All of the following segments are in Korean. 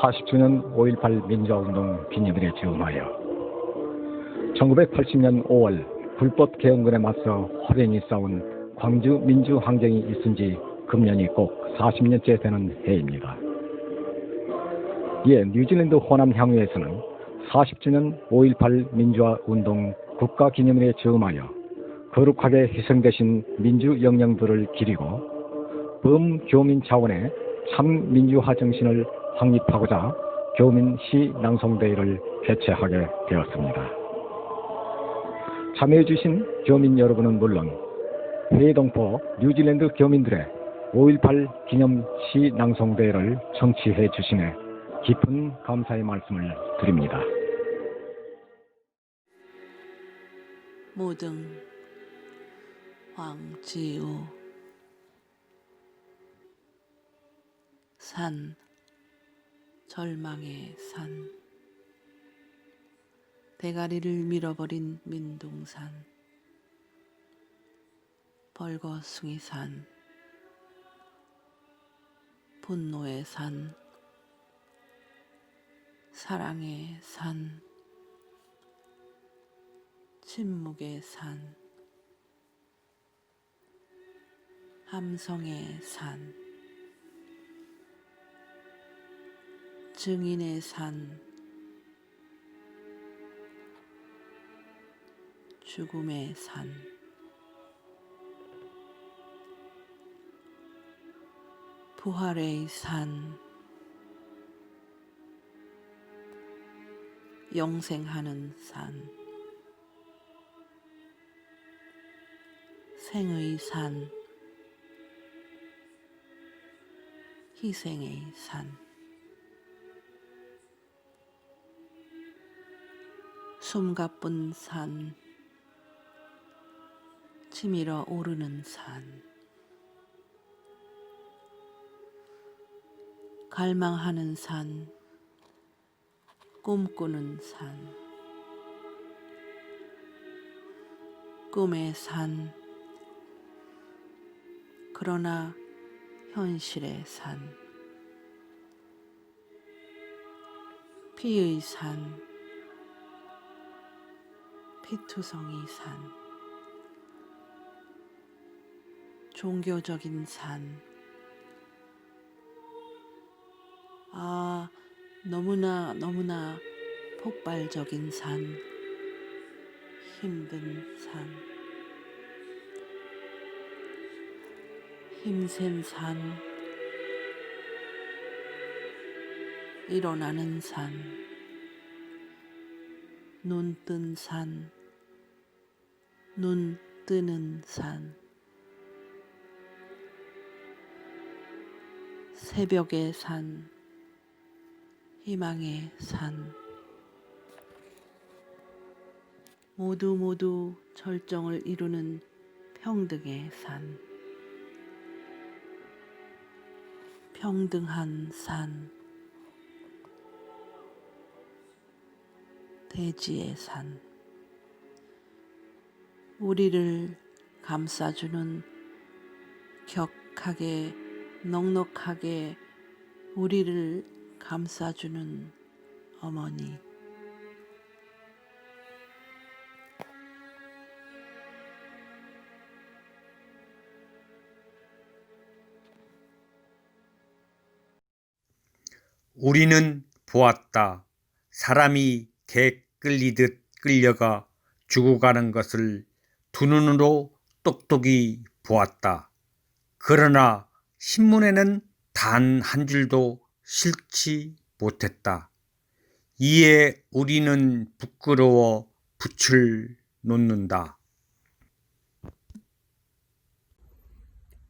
40주년 5.18 민주화운동 기념일에 즈음하여 1980년 5월 불법 개헌군에 맞서 호련히 싸운 광주 민주항쟁이 있은 지 금년이 꼭 40년째 되는 해입니다. 이에 뉴질랜드 호남 향유에서는 40주년 5.18 민주화운동 국가기념일에 즈음하여 거룩하게 희생되신 민주 영령들을 기리고 범교민 차원의 참 민주화 정신을 확립하고자 교민 시 낭송대회를 개최하게 되었습니다. 참여해주신 교민 여러분은 물론 회동포 뉴질랜드 교민들의 5.18 기념 시 낭송대회를 청취해 주시네 깊은 감사의 말씀을 드립니다. 모등 황지우 산 절망의 산. 대가리를 밀어버린 민둥산. 벌거숭이 산. 분노의 산. 사랑의 산. 침묵의 산, 함성의 산, 증인의 산, 죽음의 산, 부활의 산, 영생하는 산, 생의 산, 희생의 산, 숨가쁜 산, 치밀어 오르는 산, 갈망하는 산, 꿈꾸는 산, 꿈의 산, 그러나 현실의 산, 피의 산, 피투성이 산, 종교적인 산, 아, 너무나 너무나 폭발적인 산, 힘든 산. 힘센 산, 일어나는 산, 눈뜬 산, 눈 뜨는 산, 새벽의 산, 희망의 산, 모두 모두 절정을 이루는 평등의 산. 평등한 산, 대지의 산, 우리를 감싸주는 격하게, 넉넉하게 우리를 감싸주는 어머니. 우리는 보았다. 사람이 개 끌리듯 끌려가 죽어가는 것을 두 눈으로 똑똑히 보았다. 그러나 신문에는 단 한 줄도 실지 못했다. 이에 우리는 부끄러워 붓을 놓는다.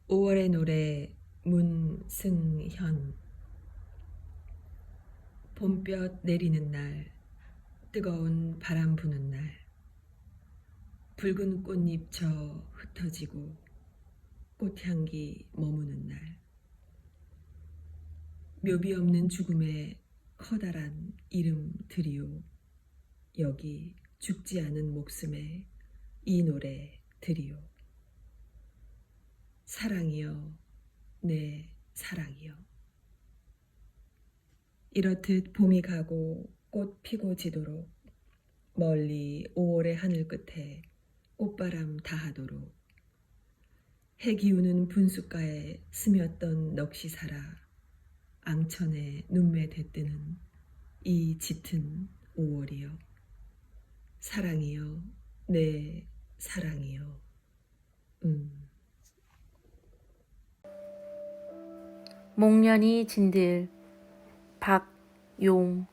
5월의 노래 문승현 봄볕 내리는 날 뜨거운 바람 부는 날 붉은 꽃잎 저 흩어지고 꽃향기 머무는 날. 묘비 없는 죽음의 커다란 이름 들이오. 여기 죽지 않은 목숨에 이 노래 들이오. 사랑이여 내 사랑이요. 이렇듯 봄이 가고 꽃 피고 지도록 멀리 5월의 하늘 끝에 꽃바람 다하도록 해 기우는 분숫가에 스며던 넋이 살아 앙천에 눈매 대뜨는 이 짙은 5월이요. 사랑이요. 내 사랑이요. 음. 목련이 진들 박용슈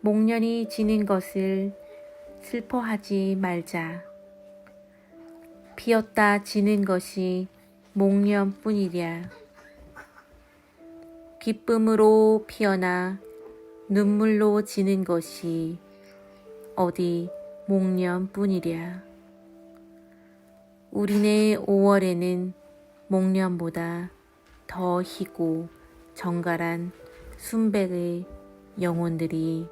목련이 지는 것을 슬퍼하지 말자. 피었다 지는 것이 목련뿐이랴. 기쁨으로 피어나 눈물로 지는 것이 어디 목련뿐이랴. 우리네 5월에는 목련보다 더 희고 정갈한 순백의 영혼들이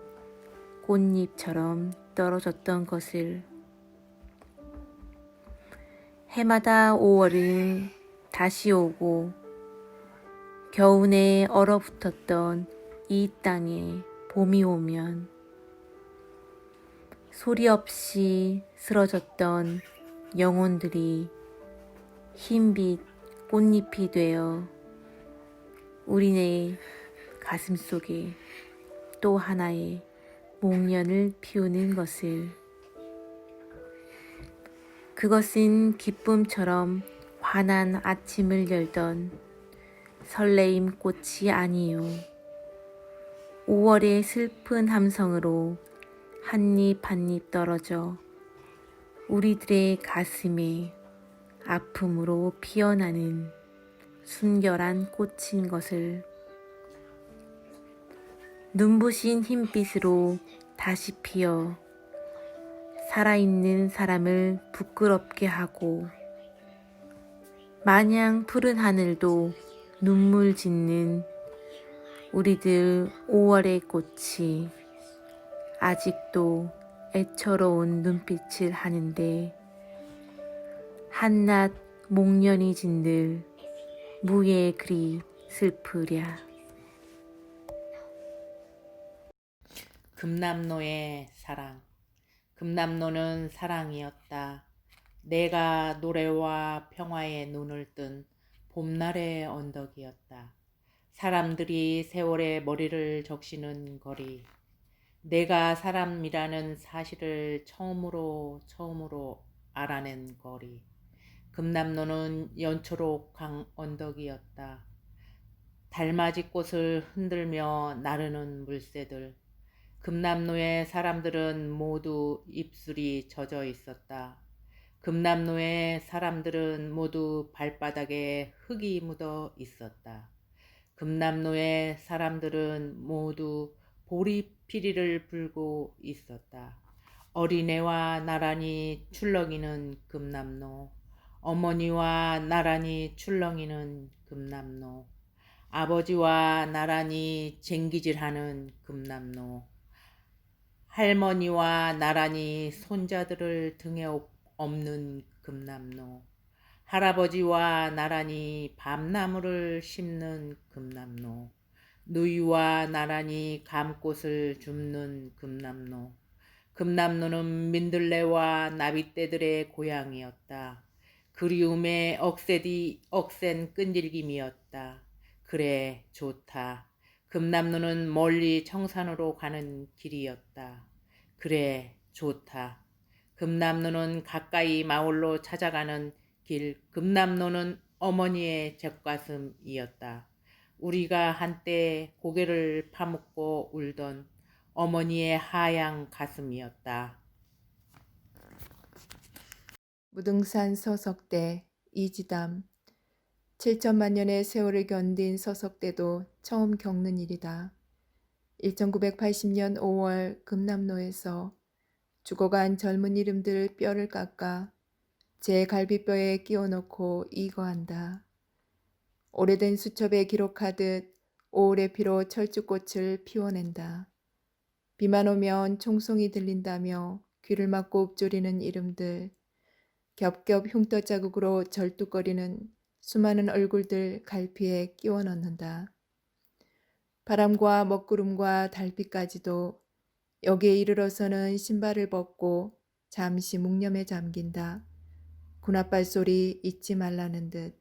꽃잎처럼 떨어졌던 것을. 해마다 5월은 다시 오고 겨우내 얼어붙었던 이 땅에 봄이 오면 소리 없이 쓰러졌던 영혼들이 흰빛 꽃잎이 되어 우리네 가슴 속에 또 하나의 목련을 피우는 것을. 그것은 기쁨처럼 환한 아침을 열던 설레임 꽃이 아니요. 5월의 슬픈 함성으로 한입 한입 떨어져 우리들의 가슴에 아픔으로 피어나는 순결한 꽃인 것을 눈부신 흰빛으로 다시 피어 살아있는 사람을 부끄럽게 하고 마냥 푸른 하늘도 눈물 짓는 우리들 5월의 꽃이 아직도 애처로운 눈빛을 하는데 한낱 목련이 진들 무예 그리 슬프랴. 금남로의 사랑. 금남로는 사랑이었다. 내가 노래와 평화에 눈을 뜬 봄날의 언덕이었다. 사람들이 세월의 머리를 적시는 거리. 내가 사람이라는 사실을 처음으로 처음으로 알아낸 거리. 금남로는 연초록 강 언덕이었다. 달맞이 꽃을 흔들며 나르는 물새들. 금남로의 사람들은 모두 입술이 젖어 있었다. 금남로의 사람들은 모두 발바닥에 흙이 묻어 있었다. 금남로의 사람들은 모두 보리피리를 불고 있었다. 어린애와 나란히 출렁이는 금남로. 어머니와 나란히 출렁이는 금남로. 아버지와 나란히 쟁기질하는 금남로. 할머니와 나란히 손자들을 등에 업- 업는 금남로. 할아버지와 나란히 밤나무를 심는 금남로. 누이와 나란히 감꽃을 줍는 금남로. 금남로는 민들레와 나비떼들의 고향이었다. 그리움의 억세디 억센 끈질김이었다. 그래 좋다. 금남로는 멀리 청산으로 가는 길이었다. 그래 좋다. 금남로는 가까이 마을로 찾아가는 길. 금남로는 어머니의 젖가슴이었다. 우리가 한때 고개를 파묻고 울던 어머니의 하양 가슴이었다. 무등산 서석대 이지담 7천만 년의 세월을 견딘 서석대도 처음 겪는 일이다. 1980년 5월 금남로에서 죽어간 젊은 이름들 뼈를 깎아 제 갈비뼈에 끼워 넣고 이거한다. 오래된 수첩에 기록하듯 오울의 피로 철쭉꽃을 피워낸다. 비만 오면 총송이 들린다며 귀를 막고 읊조리는 이름들 겹겹 흉터 자국으로 절뚝거리는 수많은 얼굴들 갈피에 끼워 넣는다. 바람과 먹구름과 달빛까지도 여기에 이르러서는 신발을 벗고 잠시 묵념에 잠긴다. 군합발 소리 잊지 말라는 듯